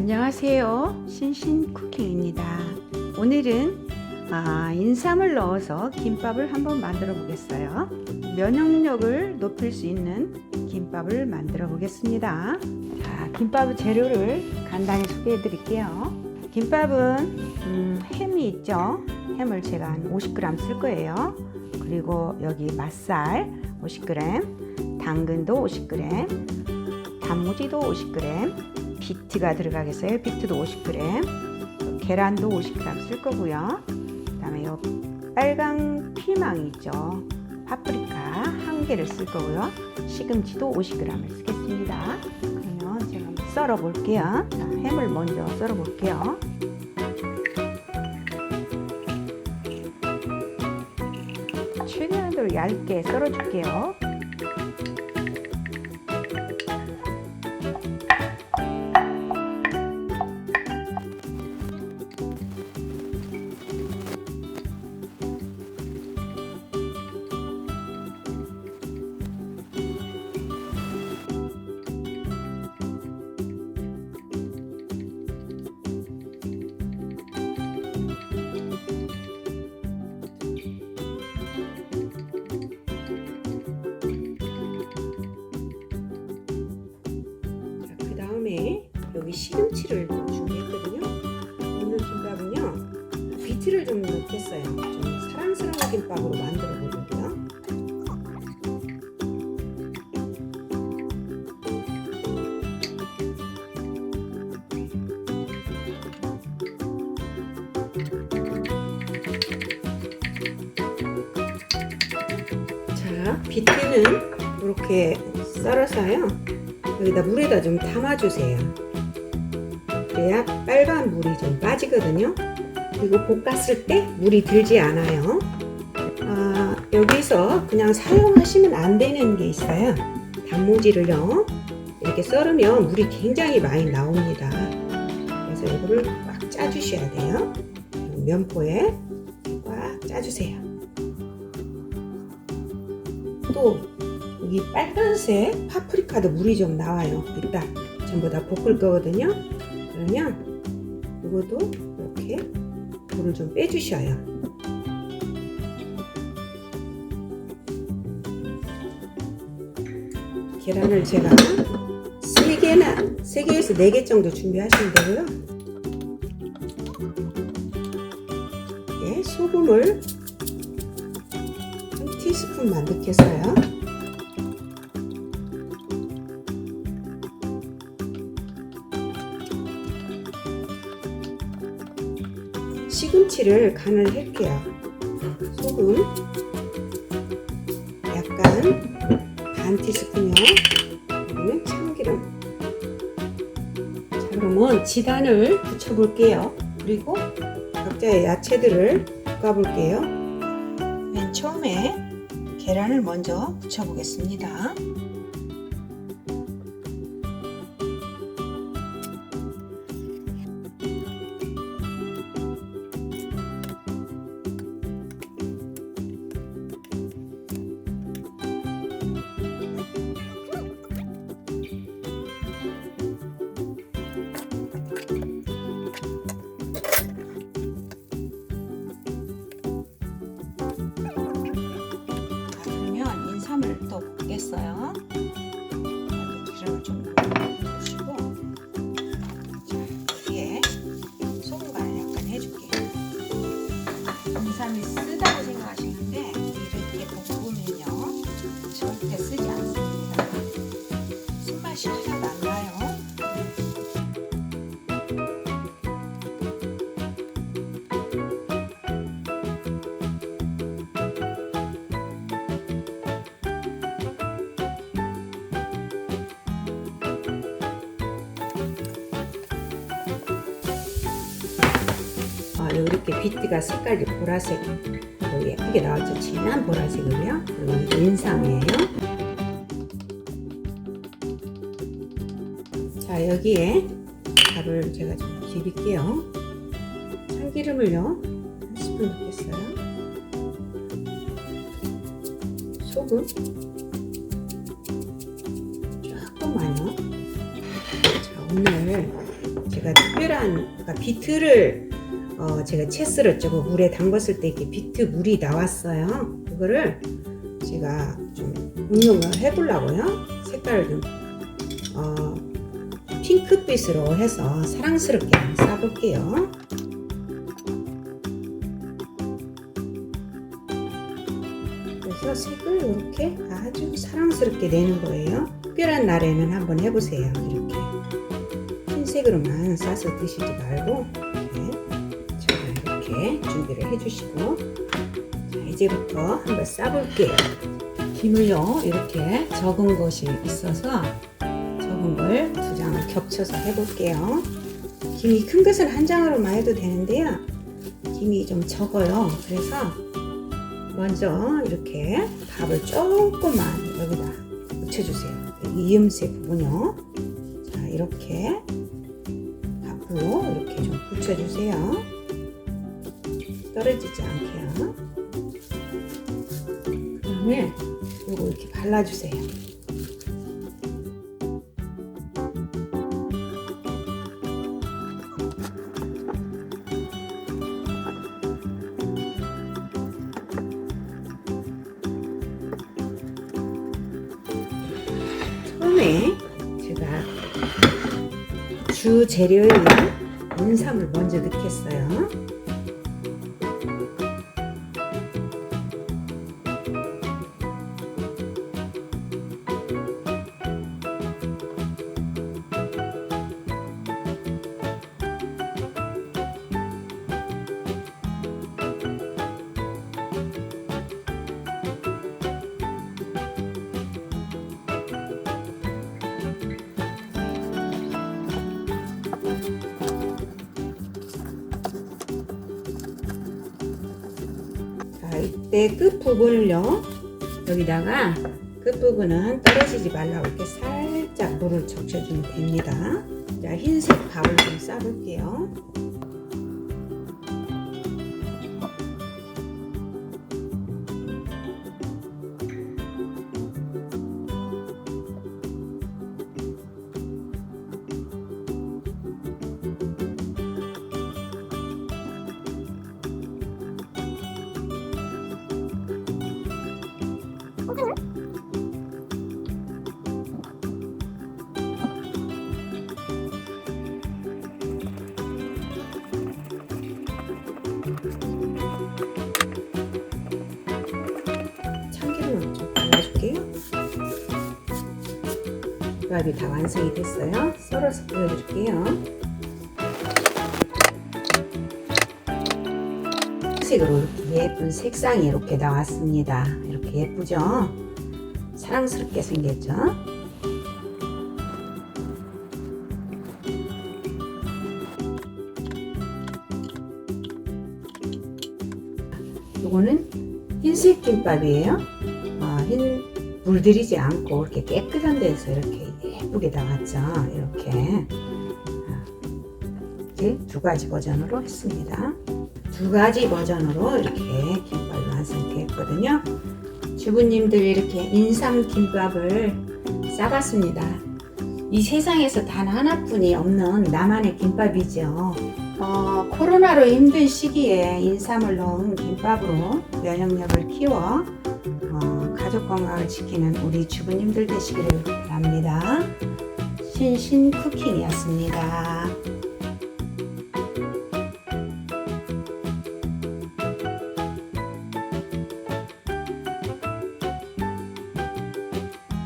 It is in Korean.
안녕하세요. 신신 쿠킹입니다. 오늘은 아, 인삼을 넣어서 김밥을 한번 만들어 보겠어요. 면역력을 높일 수 있는 김밥을 만들어 보겠습니다. 자, 김밥 재료를 간단히 소개해 드릴게요. 김밥은 음, 햄이 있죠. 햄을 제가 한 50g 쓸 거예요. 그리고 여기 맛살 50g, 당근도 50g, 단무지도 50g, 비트가 들어가겠어요. 비트도 50g, 계란도 50g 쓸 거고요. 그다음에 요 빨강 피망이 있죠. 파프리카 한 개를 쓸 거고요. 시금치도 50g을 쓰겠습니다. 그러면 제가 한번 썰어 볼게요. 자, 햄을 먼저 썰어 볼게요. 최대한으로 얇게 썰어 줄게요. 여기 시금치를 좀 준비했거든요. 오늘 김밥은요, 비트를 좀 넣겠어요. 좀 사랑스러운 김밥으로 만들어 보려고요. 자, 비트는 이렇게 썰어서요. 여기다 물에다 좀 담아주세요. 그래야 빨간 물이 좀 빠지거든요. 그리고 볶았을 때 물이 들지 않아요. 아, 여기서 그냥 사용하시면 안 되는 게 있어요. 단무지를요. 이렇게 썰으면 물이 굉장히 많이 나옵니다. 그래서 이거를 꽉 짜주셔야 돼요. 면포에 꽉 짜주세요. 또 여기 빨간색 파프리카도 물이 좀 나와요. 이따 전부 다 볶을 거거든요. 그러면 이것도 이렇게 물을 좀 빼주셔요. 계란을 제가 세 개나 세 개에서 네개 정도 준비하시면 되고요. 예, 소금을 한 티스푼만 넣겠어요. 시금치를 간을 할게요. 소금 약간 반 티스푼이요. 여기는 참기름. 자, 그러면 지단을 붙여볼게요. 그리고 각자의 야채들을 볶아볼게요. 맨 처음에 계란을 먼저 붙여보겠습니다. 이렇게 비트가 색깔이 보라색 로 예쁘게 나왔죠. 진한 보라색이고요. 그리고 인삼이에요. 자, 여기에 밥을 제가 좀 비빌게요. 참기름을요. 한 스푼 넣겠어요. 소금 조금만요. 자, 오늘 제가 특별한 그러니까 비트를 어, 제가 채 썰었죠. 그 물에 담갔을 때 이렇게 비트 물이 나왔어요. 그거를 제가 좀 응용을 해보려고요. 색깔을 좀 어, 핑크빛으로 해서 사랑스럽게 싸볼게요. 그래서 색을 이렇게 아주 사랑스럽게 내는 거예요. 특별한 날에는 한번 해보세요. 이렇게 흰색으로만 싸서 드시지 말고 이렇게 준비를 해주시고 자, 이제부터 한번 싸볼게요. 김을요 이렇게 적은 것이 있어서 적은 걸 두 장을 겹쳐서 해볼게요. 김이 큰 것은 한 장으로만 해도 되는데요. 김이 좀 적어요. 그래서 먼저 이렇게 밥을 조금만 여기다 묻혀주세요. 이 이음새 부분요. 자, 이렇게 밥으로 이렇게 좀 붙여주세요. 떨어지지 않게요. 그 다음에 요거 이렇게 발라주세요. 주 재료인 인삼을 먼저 넣겠어요. 때 끝 부분을요. 여기다가 끝 부분은 떨어지지 말라고 이렇게 살짝 물을 적셔주면 됩니다. 자, 흰색 밥을 좀 싸볼게요. 밥이 다 완성이 됐어요. 썰어서 보여드릴게요. 색으로 이렇게 예쁜 색상이 이렇게 나왔습니다. 이렇게 예쁘죠? 사랑스럽게 생겼죠? 요거는 흰색 김밥이에요. 어, 흰 물들이지 않고 이렇게 깨끗한 데서 이렇게 예쁘게 나왔죠. 이렇게 아, 이제 두 가지 버전으로 했습니다. 두 가지 버전으로 이렇게 김밥이 완성되었거든요. 주부님들 이렇게 인삼 김밥을 싸봤습니다. 이 세상에서 단 하나뿐이 없는 나만의 김밥이죠. 어, 코로나로 힘든 시기에 인삼을 넣은 김밥으로 면역력을 키워 어, 가족 건강을 지키는 우리 주부님들 되시기를 바랍니다. 신신 쿠킹이었습니다.